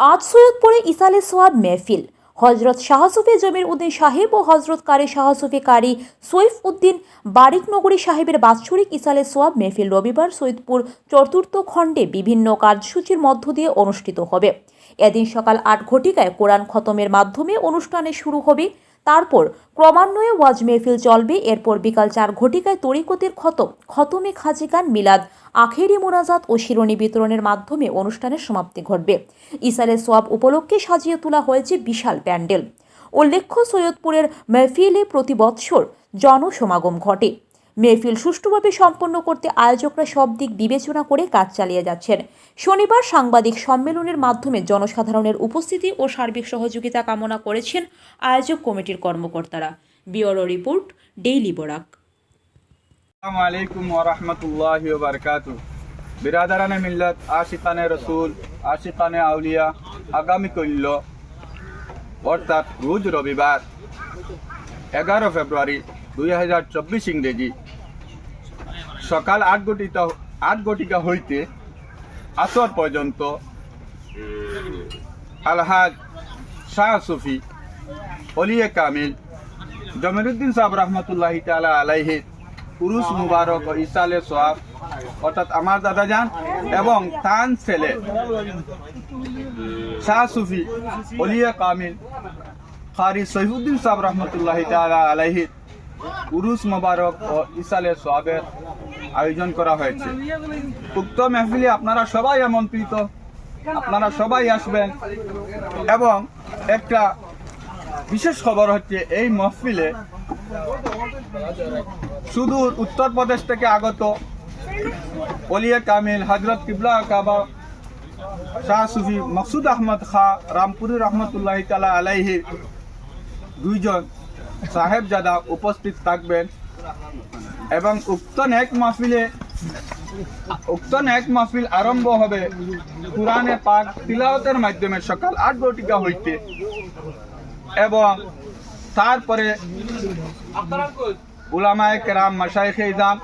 আজ সৈয়দপুরে ইসালে সোয়াব মেহফিল। হজরত শাহসুফি জমির উদ্দিন সাহেব ও হজরত কারি শাহসুফি কারি সৈফ উদ্দিন বারিকনগরী সাহেবের বাৎসরিক ইসালে সোয়াব মেহফিল রবিবার সৈয়দপুর চতুর্থ খণ্ডে বিভিন্ন কার্যসূচির মধ্য দিয়ে অনুষ্ঠিত হবে। এদিন সকাল আট ঘটিকায় কোরআন খতমের মাধ্যমে অনুষ্ঠানে শুরু হবে। তারপর ক্রমান্বয়ে ওয়াজ মেহফিল চলবে। এরপর বিকাল চার ঘটিকায় তরিকতের খতম। খতমে খাজিকান মিলাদ, আখেরি মোনাজাত ও শিরোনি বিতরণের মাধ্যমে অনুষ্ঠানের সমাপ্তি ঘটবে। ইসারের সোয়াব উপলক্ষে সাজিয়ে তোলা হয়েছে বিশাল প্যান্ডেল। উল্লেখ্য, সৈয়দপুরের মেহফিলে প্রতি বৎসর জনসমাগম ঘটে। মেহফিল সুষ্ঠুভাবে সম্পন্ন করতে আয়োজকরা সব দিক বিবেচনা করে কাজ চালিয়ে যাচ্ছেন। শনিবার সাংবাদিক সম্মেলনের মাধ্যমে জনসাধারণের উপস্থিতি ও সার্বিক সহযোগিতা কামনা করেছেন আয়োজক কমিটির কর্মকর্তারা। Bureau report, daily Barak. আসসালামু আলাইকুম ওরহমতুল্লাহ বারকাতু বিরাদারানে মিল্লত, আশিকানে রসুল, আশিকানে আউলিয়া, আগামী কল্য, অর্থাৎ রোজ রবিবার, এগারো ফেব্রুয়ারি দুই হাজার চব্বিশ ইংরেজি। সকাল আট ঘটিকা আট ঘটিকা হইতে আসর পর্যন্ত আলহাজ শাহ সুফি, অলিয়ে কামিল, জমিরুদ্দিন সাহেব রহমতুল্লাহ তালা আলাইহির পুরুষ মুবারক ও ইসালে সোয়াব, অর্থাৎ আমার দাদা যান এবং তান ছেলে শাহ সুফি, অলিয়া কামিল খারি সহিউদ্দিন সাহেব রহমতুল্লাহ তালা আলাইহির পুরুষ মোবারক ও ইসালে সোয়াবের আয়োজন করা হয়েছে। উক্ত মেহফিলে আপনারা সবাই আমন্ত্রিত, আপনারা সবাই আসবেন এবং একটা বিশেষ খবর হচ্ছে এই মহফিলে সুদূর উত্তরপ্রদেশ থেকে আগত অলিয়া কামিল হজরত কিবলা কাবা, শাহ সুফি মকসুদ আহমদ খা, রামপুরি রহমতুল্লাহ তালা আলাইহি দুইজন সাহেবজাদা উপস্থিত থাকবেন। এবং উক্ত নেক মাহফিলে উক্ত নেক মাহফিল আরম্ভ হবে কোরআনে পাক তিলাওয়াতের মাধ্যমে সকাল আট ঘটিকা হইতে। এবং তারপরে উলামায়ে কেরাম মাসাইখে ইজাম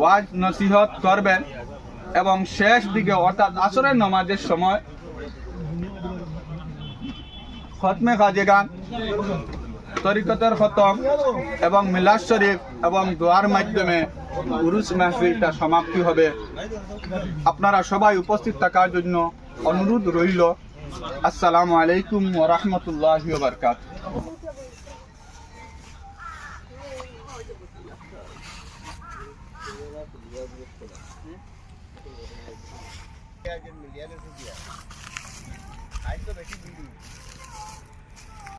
ওয়াজ নসিহত করবেন এবং শেষ দিকে অর্থাৎ আসরের নমাজের সময় খতমে খাজেগান তরিকতের খতম এবং মিলাদ শরীফ এবং দোয়ার মাধ্যমে উরুস মাহফিলটা সমাপ্তি হবে। আপনারা সবাই উপস্থিত থাকার জন্য অনুরোধ রইল। আসসালামু আলাইকুম ওয়া রাহমাতুল্লাহি ওয়া বারাকাতুহু।